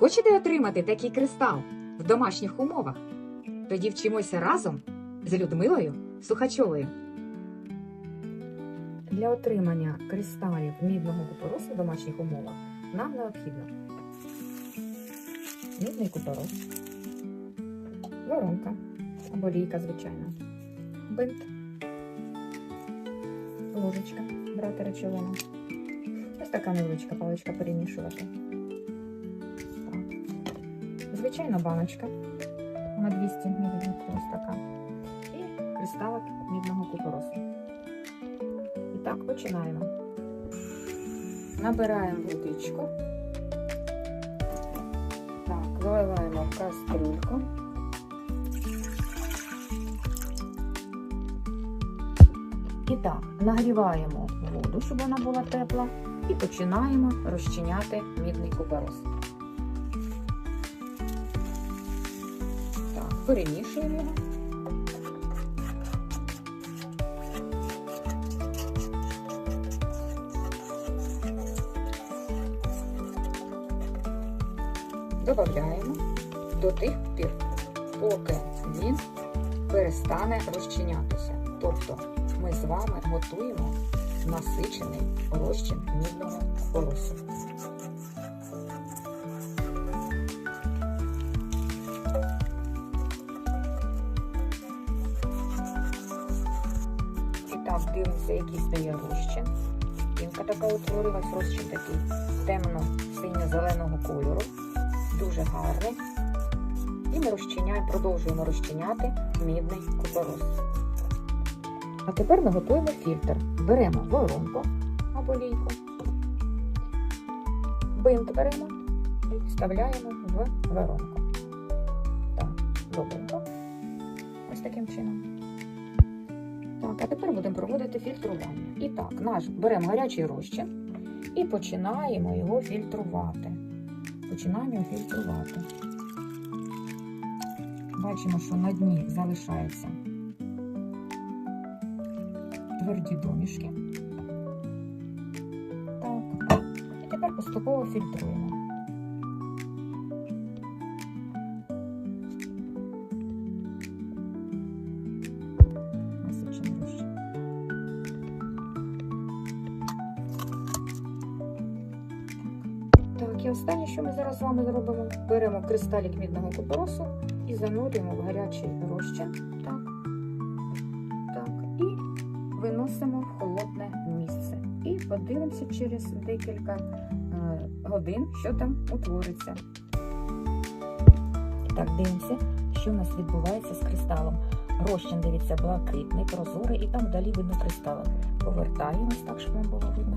Хочете отримати такий кристал в домашніх умовах? Тоді вчимося разом з Людмилою Сухачовою. Для отримання кристалів мідного купоросу в домашніх умовах нам необхідно мідний купорос, воронка або лійка, звичайно, бинт, ложечка, брати речовину. Ось така невеличка паличка перемішувати. Звичайна баночка на 200 мл ось. І кристалик мідного купоросу. І так починаємо. Набираємо водичку. Так, виливаємо в кастрюльку. І так, нагріваємо воду, щоб вона була тепла, і починаємо розчиняти мідний купорос. Перемішуємо. Додаємо до тих пір, поки він перестане розчинятися. Тобто ми з вами готуємо насичений розчин мідного купоросу. Так, дивимося, який стає розчин. Пінка така утворилась, розчин такий темно-синьо-зеленого кольору. Дуже гарний. І ми розчиняємо, продовжуємо розчиняти мідний купорос. А тепер ми готуємо фільтр. Беремо воронку або лійку, бинт беремо і вставляємо в воронку. Так, добренько. Ось таким чином. А тепер будемо проводити фільтрування. І так, наш беремо гарячий розчин і починаємо його фільтрувати. Починаємо його фільтрувати. Бачимо, що на дні залишаються тверді домішки. Так. І тепер поступово фільтруємо. Останнє, що ми зараз з вами зробимо, беремо кристалік мідного купоросу і занурюємо в гарячий розчин. Так. Так. І виносимо в холодне місце. І подивимося через декілька е, годин, що там утвориться. Так, дивимося, що у нас відбувається з кристалом. Розчин, дивіться, блакитний, прозорий, і там вдалі видно кристали. Повертаємось так, щоб вам було видно.